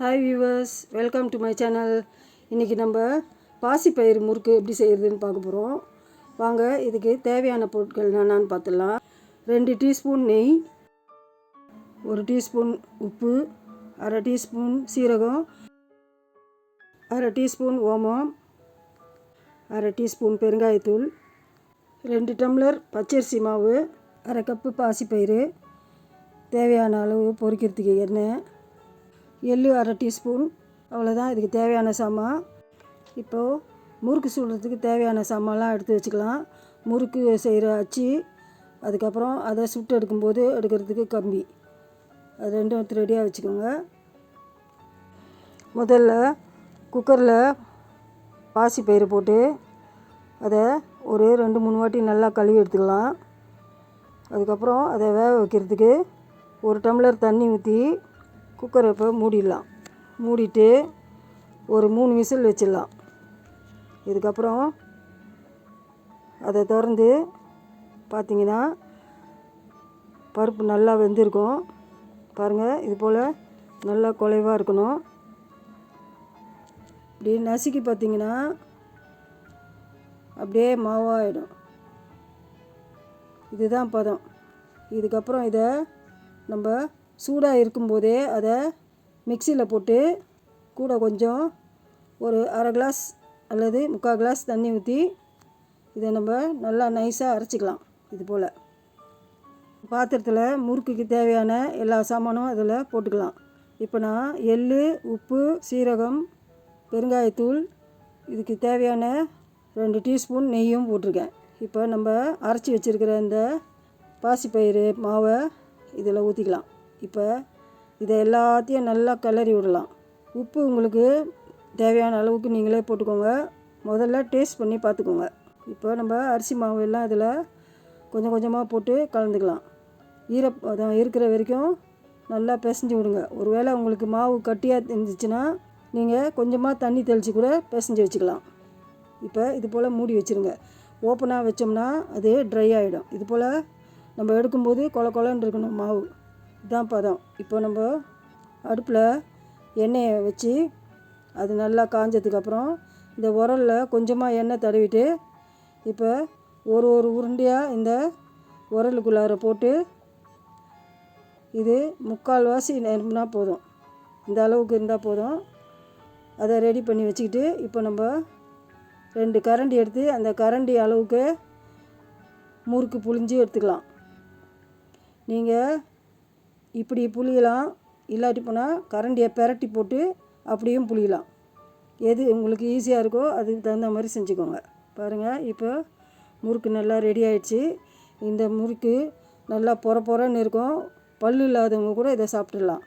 Hi viewers welcome to my channel இன்றைக்கி நம்ம பாசிப்பயிறு முறுக்கு எப்படி செய்கிறதுன்னு பார்க்க போகிறோம் வாங்க இதுக்கு தேவையான பொருட்கள் என்னென்னு பார்த்துடலாம். ரெண்டு டீஸ்பூன் நெய் ஒரு டீஸ்பூன் உப்பு அரை டீஸ்பூன் சீரகம் அரை டீஸ்பூன் ஓமம் அரை டீஸ்பூன் பெருங்காயத்தூள் ரெண்டு டம்ளர் பச்சரிசி மாவு அரை கப்பு பாசிப்பயிறு தேவையான அளவு பொரிக்கிறதுக்கு எண்ணெய் எள்ளு அரை டீஸ்பூன் அவ்வளோதான் இதுக்கு தேவையான சாமான் இப்போது முறுக்கு சுடுறதுக்கு தேவையான சாமான்லாம் எடுத்து வச்சுக்கலாம். முறுக்கு செய்கிற அச்சு அதுக்கப்புறம் அதை சுட்டு எடுக்கும்போது எடுக்கிறதுக்கு கம்பி. அது ரெண்டும் எடுத்து ரெடியாக வச்சுக்கோங்க. முதல்ல குக்கரில் பாசி பயிறு போட்டு அதை ஒரு ரெண்டு மூணு வாட்டி நல்லா கழுவி எடுத்துக்கலாம். அதுக்கப்புறம் அதை வேக வைக்கிறதுக்கு ஒரு டம்ளர் தண்ணி ஊற்றி குக்கரை இப்போ மூடிடலாம். மூடிட்டு ஒரு மூணு விசில் வச்சிடலாம். இதுக்கப்புறம் அதை திறந்து பார்த்தீங்கன்னா பருப்பு நல்லா வெந்திருக்கும். பாருங்கள் இது போல் நல்லா குலைவாக இருக்கணும். இப்படி நசுக்கி பார்த்தீங்கன்னா அப்படியே மாவாகிடும் இதுதான் பதம். இதுக்கப்புறம் இதை நம்ம சூடாக இருக்கும்போதே அதை மிக்சியில் போட்டு கூட கொஞ்சம் ஒரு அரை கிளாஸ் அல்லது முக்கால் கிளாஸ் தண்ணி ஊற்றி இதை நம்ம நல்லா நைஸாக அரைச்சிக்கலாம் இது போல். பாத்திரத்தில் முறுக்குக்கு தேவையான எல்லா சாமானும் அதில் போட்டுக்கலாம். இப்போ நான் எள் உப்பு சீரகம் பெருங்காயத்தூள் இதுக்கு தேவையான ரெண்டு டீஸ்பூன் நெய்யும் போட்டிருக்கேன். இப்போ நம்ம அரைச்சி வச்சுருக்கிற இந்த பாசிப்பயிறு மாவை இதில் ஊற்றிக்கலாம். இப்போ இதை எல்லாத்தையும் நல்லா கிளறி விடலாம். உப்பு உங்களுக்கு தேவையான அளவுக்கு நீங்களே போட்டுக்கோங்க. முதல்ல டேஸ்ட் பண்ணி பார்த்துக்கோங்க. இப்போ நம்ம அரிசி மாவு எல்லாம் இதில் கொஞ்சம் கொஞ்சமாக போட்டு கலந்துக்கலாம். ஈரப்பதம் இருக்கிற வரைக்கும் நல்லா பிசைஞ்சு விடுங்க. ஒருவேளை உங்களுக்கு மாவு கட்டியாக இருந்துச்சுன்னா நீங்கள் கொஞ்சமாக தண்ணி தெளித்து கூட பிசைஞ்சு வச்சுக்கலாம். இப்போ இது போல் மூடி வச்சுருங்க. ஓப்பனாக வச்சோம்னா அது ட்ரை ஆகிடும் இது போல் நம்ம எடுக்கும்போது கொல கொலன்னு இருக்கணும் மாவு. இதுதான் பதம். இப்போ நம்ம அடுப்பில் எண்ணெயை வச்சு அது நல்லா காஞ்சதுக்கப்புறம் இந்த உரலில் கொஞ்சமாக எண்ணெய் தடவிட்டு இப்போ ஒரு ஒரு உருண்டையாக இந்த உரலுக்குள்ளார போட்டு இது முக்கால் வாசி நிரம்பினா போதும். இந்த அளவுக்கு இருந்தால் போதும். அதை ரெடி பண்ணி வச்சுக்கிட்டு இப்போ நம்ம ரெண்டு கரண்டி எடுத்து அந்த கரண்டி அளவுக்கு முறுக்கு புழிஞ்சு எடுத்துக்கலாம். நீங்கள் இப்படி புளியலாம். இல்லாட்டி போனால் கரண்டியை பெரட்டி போட்டு அப்படியும் புளியலாம். எது உங்களுக்கு ஈஸியாக இருக்கோ அதுக்கு தகுந்த மாதிரி செஞ்சுக்கோங்க. பாருங்கள் இப்போ முறுக்கு நல்லா ரெடி ஆயிடுச்சு. இந்த முறுக்கு நல்லா பொற பொறன்னு இருக்கும். பல்லு இல்லாதவங்க கூட இதை சாப்பிட்றலாம்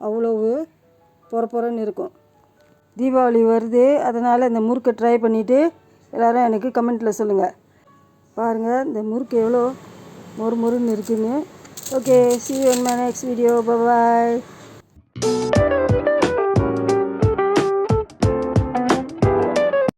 அவ்வளவு பொற பொறன்னு இருக்கும். தீபாவளி வருது அதனால் இந்த முறுக்கை ட்ரை பண்ணிவிட்டு எல்லோரும் எனக்கு கமெண்ட்டில் சொல்லுங்கள் பாருங்கள் இந்த முறுக்கு எவ்வளோ மொறு மொறுன்னு இருக்குன்னு. Okay, see you in my next video. Bye-bye.